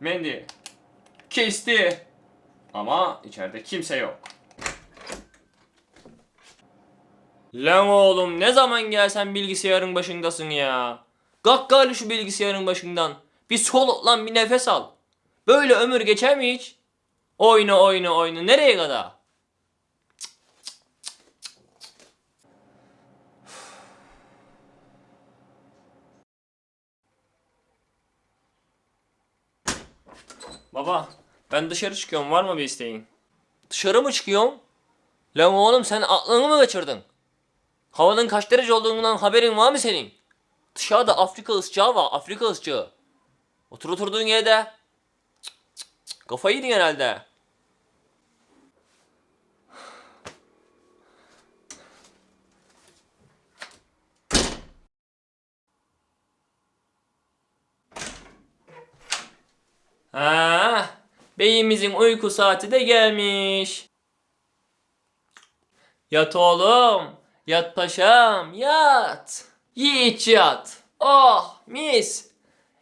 Mendi. Kesti. Ama içeride kimse yok. Lan oğlum ne zaman gelsen bilgisayarın başındasın ya. Kalk gali şu bilgisayarın başından. Bir soluk lan bir nefes al. Böyle ömür geçer mi hiç? Oyna oyna oyna nereye kadar? Baba ben dışarı çıkıyorum var mı bir isteğin? Dışarı mı çıkıyorsun? Lan oğlum sen aklını mı kaçırdın? Havanın kaç derece olduğundan haberin var mı senin? Dışarıda Afrika ısıcağı var Afrika ısıcağı. Otur oturduğun yerde. Cık, cık. Kafayı yedin herhalde. Ha, beyimizin uyku saati de gelmiş. Yat oğlum, yat paşam, yat. Yiğit yat. Oh, mis.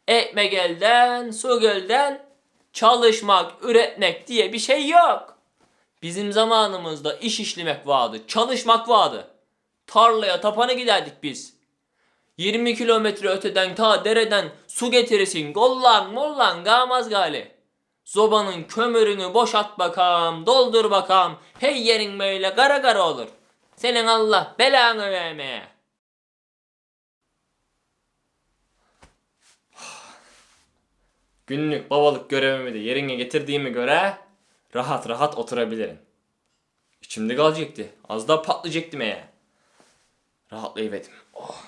Ekmek elden, su gölden, çalışmak, üretmek diye bir şey yok. Bizim zamanımızda iş işlemek vardı, çalışmak vardı. Tarlaya, tapana giderdik biz. 20 kilometre öteden ta dereden su getirirsin gollan mollan gamaz gali. Zobanın kömürünü boşalt bakam, doldur bakam, hey yerin böyle kara kara olur. Senin Allah belanı vermeye. Günlük babalık görevimi de yerine getirdiğime göre rahat rahat oturabilirim. İçimde kalacaktı. Az daha patlayacaktım eğer. Rahatlayıverdim. Oh.